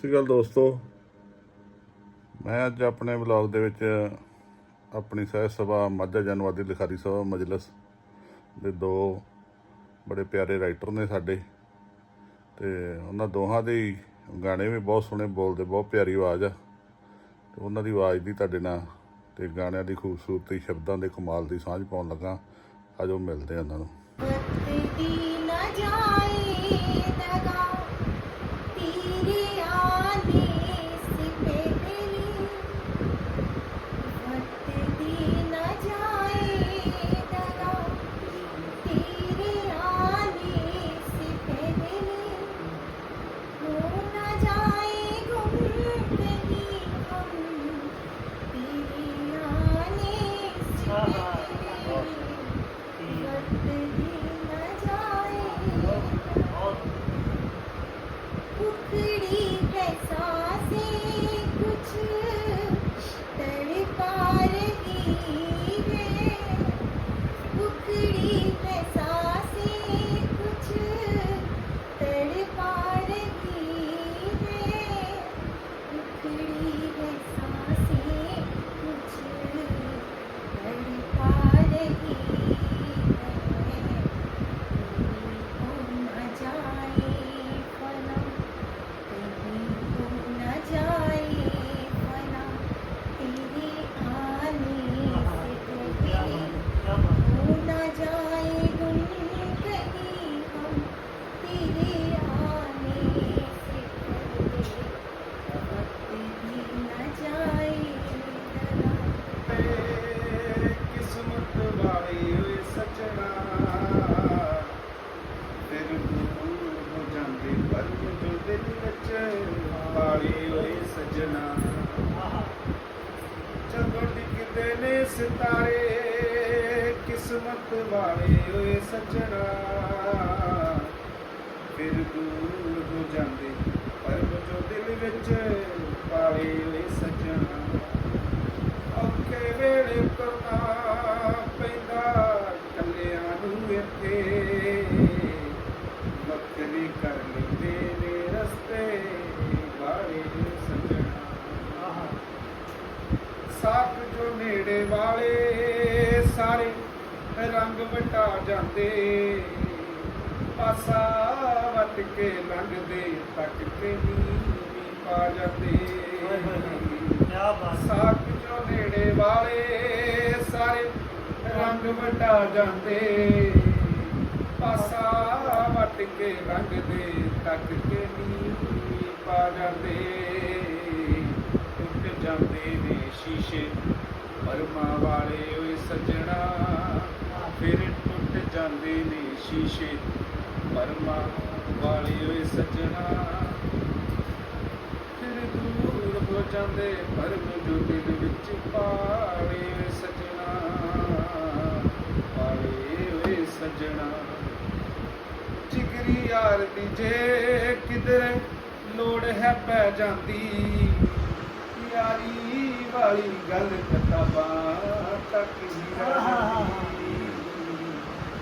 ਸ਼੍ਰੀ ਅਕਾਲ ਦੋਸਤੋ। ਮੈਂ ਅੱਜ ਆਪਣੇ ਵਲੌਗ ਦੇ ਵਿੱਚ ਆਪਣੀ ਸਹਿਜ ਸਭਾ ਮਾਝਾ ਜਨਵਾਦੀ ਲਿਖਾਰੀ ਸਭਾ ਮਜਲਿਸ ਦੇ ਦੋ ਬੜੇ ਪਿਆਰੇ ਰਾਈਟਰ ਨੇ ਸਾਡੇ ਤੇ ਉਹਨਾਂ ਦੋਹਾਂ ਦੇ ਗਾਣੇ ਵੀ ਬਹੁਤ ਸੋਹਣੇ ਬੋਲਦੇ, ਬਹੁਤ ਪਿਆਰੀ ਆਵਾਜ਼ ਆ। ਤੇ ਉਹਨਾਂ ਦੀ ਆਵਾਜ਼ ਦੀ ਤੁਹਾਡੇ ਨਾਲ ਤੇ ਗਾਣਿਆਂ ਦੀ ਖੂਬਸੂਰਤੀ, ਸ਼ਬਦਾਂ ਦੇ ਕਮਾਲ ਦੀ ਸਾਂਝ ਪਾਉਣ ਲੱਗਾ। ਅੱਜ ਉਹ ਮਿਲਦੇ ਆ ਉਹਨਾਂ ਨੂੰ। ਨਾ ਜਾਏ ਦਗਾ ਤੇਰੇ ਆਨੇ pretty dress. ਜੋ ਵਿੱਚ ਵਾਲੀ ਓਏ ਸੱਜਣਾ। ਜਦੋਂ ਡਿੱਗਦੇ ਨੇ ਸਿਤਾਰੇ, ਕਿਸਮਤ ਵਾਲੇ ਓਏ ਸੱਜਣਾ। ਫਿਰ ਦੂਰ ਹੋ ਜਾਂਦੇ ਪਰ ਜੋ ਦਿਲ ਵਿੱਚ ਵਾਲੇ ਹੋਏ ਸੱਜਣਾ। ਔਖੇ ਵੇਲੇ ਕਰਨਾ ਪੈਂਦਾ ਕੱਲਿਆਂ ਨੂੰ ਇੱਥੇ ਵੱਖਰੀ ਕਰ ਲੈਂਦੇ ਨੇ ਰਸਤੇ ਵਾਲੇ ਸੱਜਣਾ ਸਾਥ ਜੋ ਨੇੜੇ ਵਾਲੇ, ਸਾਰੇ ਰੰਗ ਵਟਾ ਜਾਂਦੇ। ਪਾਸਾ ਵਟ ਕੇ ਲੰਘਦੇ ਤੱਕ ਕੇ ਨੀ ਪਾ ਜਾਂਦੇ। ਸਾਥ ਜੋ ਨੇੜੇ ਵਾਲੇ, ਸਾਰੇ ਰੰਗ ਵਟਾ ਜਾਂਦੇ। ਪਾਸਾ ਵਟ ਕੇ ਲੰਘਦੇ ਤੱਕ ਕੇ ਨੀ ਪਾ ਜਾਂਦੇ। ਜਾਂਦੇ ਨੇ ਸ਼ੀਸ਼ੇ। ਪਰਮਾ ਵਾਲੇ ਓਏ ਸੱਜਣਾ, ਫਿਰ ਟੁੱਟ ਜਾਂਦੇ ਨੇ ਸ਼ੀਸ਼ੇ। ਪਰਮਾ ਵਾਲੇ ਓਏ ਸੱਜਣਾ, ਫਿਰ ਦੂਰ ਹੋ ਜਾਂਦੇ ਪਰਮ ਜੋ ਦਿਲ ਵਿੱਚ ਪਾਲੇ ਓਏ ਸੱਜਣਾ। ਪਾਲੇ ਓਏ ਸੱਜਣਾ। ਜਿਗਰੀ ਯਾਰ ਦੀ ਜੇ ਕਿਧਰੇ ਲੋੜ ਹੈ ਪੈ ਜਾਂਦੀ। ਯਾਰੀ ਵਾਲੀ ਗੱਲ ਕਿਤਾਬਾਂ ਤੱਕ ਹੀ ਰਹਿੰਦੀ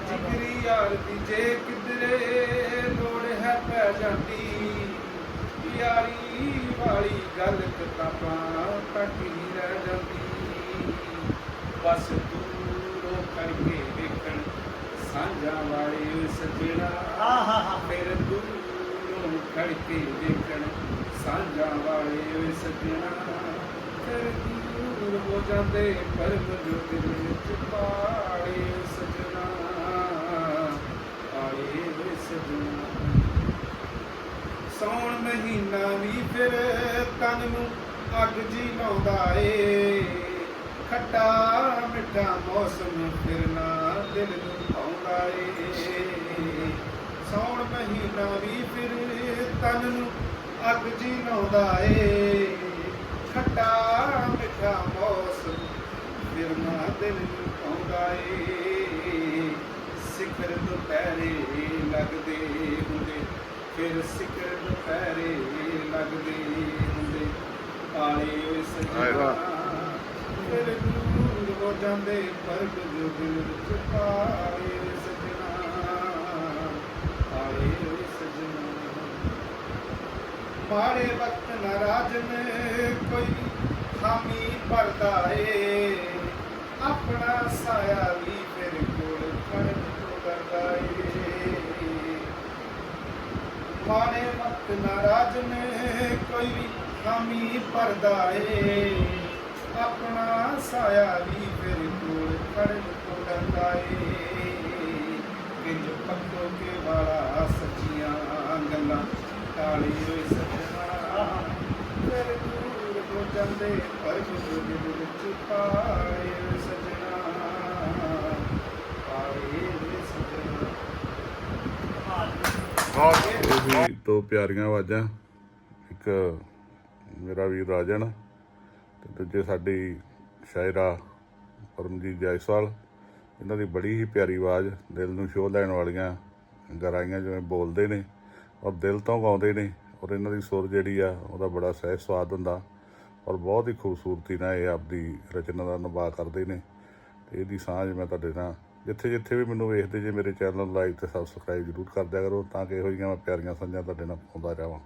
ਜਿਗਰੀ ਯਾਰ ਦੀ ਜੇ ਕਿਧਰੇ ਲੋੜ ਹੈ ਪੈ ਜਾਂਦੀ। ਯਾਰੀ ਵਾਲੀ ਗੱਲ ਕਿਤਾਬਾਂ ਤੱਕ ਹੀ ਰਹਿ ਜਾਂਦੀ। ਬਸ ਦੂਰੋਂ ਕਰਕੇ ਵੇਖਣ ਸਾਂਝਾ ਵਾਲੇ ਸੱਜਣਾ। ਫਿਰ ਦੂਰੋਂ ਕਰਕੇ ਵੇਖਣ ਸਾਂਝਾ ਵਾਲੇ ਓਏ ਸੱਜਣਾ ਫਿਰ ਦੂਰ ਹੋ ਜਾਂਦੇ ਪਰ ਜੋ ਦਿਲ ਵਿੱਚ ਪਾਲੇ ਸੱਜਣਾ। ਆਏ ਓਏ ਸੱਜਣਾ। ਸੌਣ ਮਹੀਨਾ ਵੀ ਫਿਰ ਤਨ ਨੂੰ ਅੱਗ ਜੀ ਲਾਉਂਦਾ ਏ। ਖੱਟਾ ਮਿੱਠਾ ਮੌਸਮ ਫਿਰਨਾ ਦਿਲ ਨੂੰ ਪਾਉਂਦਾ ਏ। ਸੌਣ ਮਹੀਨਾ ਵੀ ਫਿਰ ਤਨ ਨੂੰ ਅੱਗ ਜੀ ਲਾਉਂਦਾ ਏ ਖੱਟਾ ਮਿੱਠਾ ਮੌਸਮ ਫਿਰ ਨਾ ਦਿਲ ਨੂੰ ਭਾਉਂਦਾ ਏ ਸਿਖਰ ਦੁਪਹਿਰੇ ਲੱਗਦੇ ਹੁੰਦੇ ਫਿਰ ਸਿਖਰ ਦੁਪਹਿਰੇ ਲੱਗਦੇ ਹੁੰਦੇ ਆਏ ਸੱਜਣਾ। ਫਿਰ ਦੂਰ ਹੋ ਜਾਂਦੇ ਪਰ ਜੋ ਦਿਲ ਵਿੱਚ ਕਾਲੇ ਓਏ ਸੱਜਣਾ ਕਾਲੇ ਓਏ ਸੱਜਣਾ ਮਾੜੇ ਵਕਤ ਨਾਰਾਜ਼ ਨੇ ਕੋਈ ਖਾਮੀ ਭਰਦਾ ਏ ਆਪਣਾ ਸਾਇਆ ਵੀ ਫਿਰ ਕੋਲ ਖੜਨ ਤੋਂ ਡਰਦਾ ਏ ਮਾੜੇ ਵਕਤ ਨਾਰਾਜ਼ ਨੇ ਕੋਈ ਵੀ ਖਾਮੀ ਭਰਦਾ ਏ ਆਪਣਾ ਸਾਇਆ ਵੀ ਫਿਰ ਕੋਲ ਖੜਨ ਤੋਂ ਡਰਦਾ ਏ ਕਿੰਜ ਪੱਕੋ ਕੇ ਵਾਲਾ ਸੱਚੀਆਂ ਗੱਲਾਂ, ਕਾਲੀ ਹੋਈ ਸੱਜਣਾ ਹੋ ਜਾਂਦੇ ਵਿੱਚ ਪਾਏ ਹੋਏ ਇਹ ਵੀ ਦੋ ਪਿਆਰੀਆਂ ਆਵਾਜ਼ਾਂ, ਇੱਕ ਮੇਰਾ ਵੀਰ ਰਾਜਨ ਤੇ ਦੂਜੇ ਸਾਡੀ ਸ਼ਾਇਰਾ ਪਰਮਜੀਤ ਜਾਇਸਵਾਲ। ਇਹਨਾਂ ਦੀ ਬੜੀ ਹੀ ਪਿਆਰੀ ਆਵਾਜ਼, ਦਿਲ ਨੂੰ ਛੋਹ ਲੈਣ ਵਾਲੀਆਂ ਗਰਾਈਆਂ ਜਿਵੇਂ ਬੋਲਦੇ ਨੇ ਔਰ ਦਿਲ ਤੋਂ ਗਾਉਂਦੇ ਨੇ ਔਰ ਇਹਨਾਂ ਦੀ ਸੁਰ ਜਿਹੜੀ ਆ, ਉਹਦਾ ਬੜਾ ਸਹਿਜ ਸਵਾਦ ਹੁੰਦਾ। ਔਰ ਬਹੁਤ ਹੀ ਖੂਬਸੂਰਤੀ ਨਾਲ ਇਹ ਆਪਦੀ ਰਚਨਾ ਦਾ ਨਿਭਾ ਕਰਦੇ ਨੇ। ਤੇ ਇਹਦੀ ਸਾਂਝ ਮੈਂ ਤੁਹਾਡੇ ਨਾਲ ਜਿੱਥੇ ਜਿੱਥੇ ਵੀ ਮੈਨੂੰ ਵੇਖਦੇ ਜੇ ਮੇਰੇ ਚੈਨਲ ਨੂੰ ਲਾਈਕ ਤੇ ਸਬਸਕ੍ਰਾਈਬ ਜ਼ਰੂਰ ਕਰ ਦਿਆ ਕਰੋ ਤਾਂ ਕਿ ਇਹੋ ਜਿਹੀਆਂ ਮੈਂ ਪਿਆਰੀਆਂ ਸਾਂਝਾਂ ਤੁਹਾਡੇ ਨਾਲ ਪਾਉਂਦਾ ਰਹਾਂ।